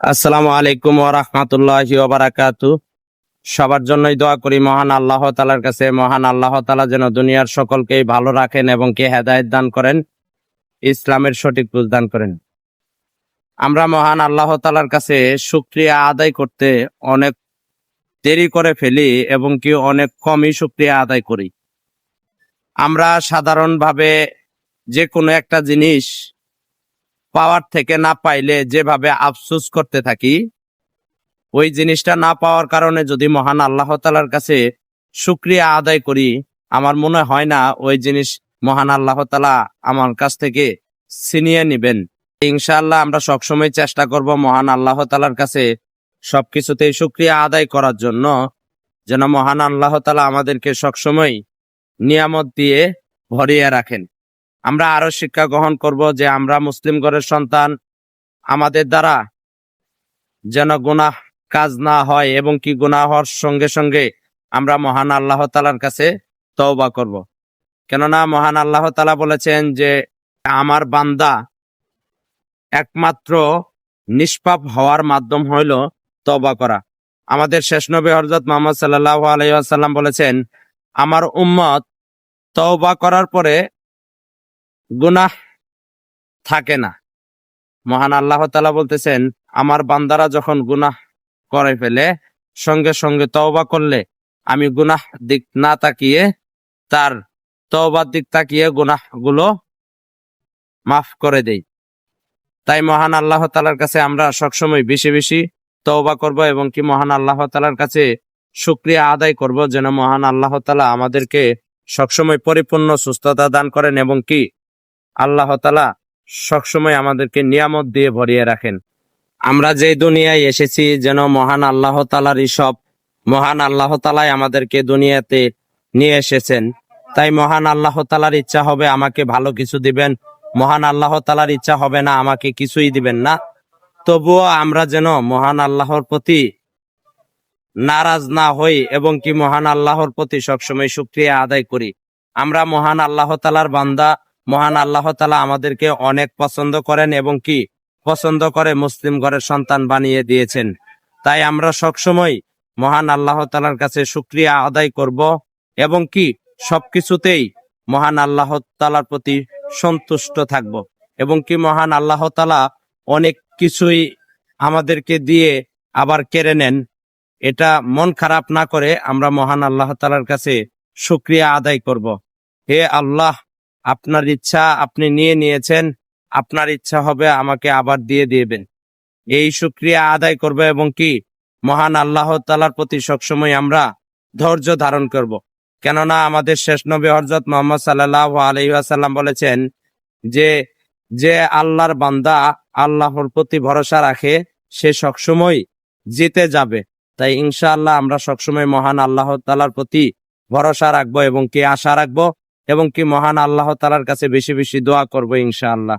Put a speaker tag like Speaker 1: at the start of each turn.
Speaker 1: আসসালামু আলাইকুম ওয়া রাহমাতুল্লাহি ওয়া বারাকাতু। সবার জন্যই দোয়া করি, মহান আল্লাহ তাআলার কাছে, মহান আল্লাহ তাআলা যেন দুনিয়ার সকলকেই ভালো রাখেন এবং কে হেদায়েত দান করেন, ইসলামের সঠিক বুঝ দান করেন। আমরা মহান আল্লাহ তাআলার কাছে শুকরিয়া আদায় করতে অনেক দেরি করে ফেলি এবং কি অনেক কমই শুকরিয়া আদায় করি। আমরা সাধারণভাবে যে কোনো একটা জিনিস পাওয়ার থেকে না পাইলে যেভাবে আফসোস করতে থাকি, ওই জিনিসটা না পাওয়ার কারণে যদি মহান আল্লাহ তালার কাছে শুক্রিয়া আদায় করি, আমার মনে হয় না ওই জিনিস মহান আল্লাহ তালা আমার কাছ থেকে ছিনিয়ে নিবেন। ইনশাআল্লাহ আমরা সবসময় চেষ্টা করব মহান আল্লাহ তালার কাছে সবকিছুতেই শুক্রিয়া আদায় করার জন্য, যেন মহান আল্লাহ তালা আমাদেরকে সবসময় নিয়ামত দিয়ে ভরিয়ে রাখেন। আমরা আরও শিক্ষা গ্রহণ করব যে আমরা মুসলিম ঘরের সন্তান। আমাদের দ্বারা যেন গুনাহ কাজ না হয় এবং কি গুনাহ হওয়ার সঙ্গে সঙ্গে আমরা মহান আল্লাহ তালার কাছে তওবা করব। কেননা মহান আল্লাহ তালা বলেছেন যে আমার বান্দা একমাত্র নিষ্পাপ হওয়ার মাধ্যম হইল তওবা করা। আমাদের শেষ নবী হরজত মোহাম্মদ সাল্লাহ আলাইসাল্লাম বলেছেন, আমার উম্মত তওবা করার পরে গুনাহ থাকে না। মহান আল্লাহ তালা বলতেছেন, আমার বান্দারা যখন গুনাহ করে ফেলে, সঙ্গে সঙ্গে তওবা করলে আমি গুনাহ দিক না তাকিয়ে, তার তওবার দিক তাকিয়ে গুনাহগুলো মাফ করে দেই। তাই মহান আল্লাহ তালার কাছে আমরা সবসময় বেশি বেশি তওবা করব এবং কি মহান আল্লাহ তালার কাছে শুক্রিয়া আদায় করব যেন মহান আল্লাহ তালা আমাদেরকে সবসময় পরিপূর্ণ সুস্থতা দান করেন এবং কি আল্লাহ তালা সবসময় আমাদেরকে নিয়ামত দিয়ে ভরিয়ে রাখেন। আমরা যে দুনিয়ায় এসেছি, যেন মহান আল্লাহ তালারই সব মহান আল্লাহ তালাই আমাদেরকে দুনিয়াতে নিয়ে এসেছেন। তাই মহান আল্লাহ তালার ইচ্ছা হবে আমাকে ভালো কিছু দিবেন, মহান আল্লাহ তালার ইচ্ছা হবে না আমাকে কিছুই দিবেন না। তবুও আমরা যেন মহান আল্লাহর প্রতি নারাজ না হই এবং কি মহান আল্লাহর প্রতি সবসময় শুক্রিয়া আদায় করি। আমরা মহান আল্লাহ তালার বান্দা মহান আল্লাহ তালা আমাদেরকে অনেক পছন্দ করেন এবং কি পছন্দ করে মুসলিম ঘরের সন্তান বানিয়ে দিয়েছেন। তাই আমরা সবসময় মহান আল্লাহ তালার কাছে শুক্রিয়া আদায় করব এবং কি সবকিছুতেই মহান আল্লাহ তালার প্রতি সন্তুষ্ট থাকব এবং কি মহান আল্লাহ তালা অনেক কিছুই আমাদেরকে দিয়ে আবার কেড়ে নেন। এটা মন খারাপ না করে আমরা মহান আল্লাহ তালার কাছে শুক্রিয়া আদায় করব। হে আল্লাহ আপনার ইচ্ছা আপনি নিয়ে নিয়েছেন, আপনার ইচ্ছা হবে আমাকে আবার দিয়ে দিবেন। এই শুক্রিয়া আদায় করবে এবং কি? মহান আল্লাহ তালার প্রতি সবসময় আমরা ধৈর্য ধারণ করব। কেননা আমাদের শেষ নবী হরজত মোহাম্মদ সাল্লাহ আলহিহাসাল্লাম বলেছেন যে যে আল্লাহর বান্দা আল্লাহর প্রতি ভরসা রাখে, সে সবসময় জিতে যাবে। তাই ইনশাআল্লাহ আমরা সবসময় মহান আল্লাহ তালার প্রতি ভরসা রাখব এবং কি আশা রাখব? এবং কি মহান আল্লাহ তালার কাছে বেশি বেশি দোয়া করব ইনশাআল্লাহ।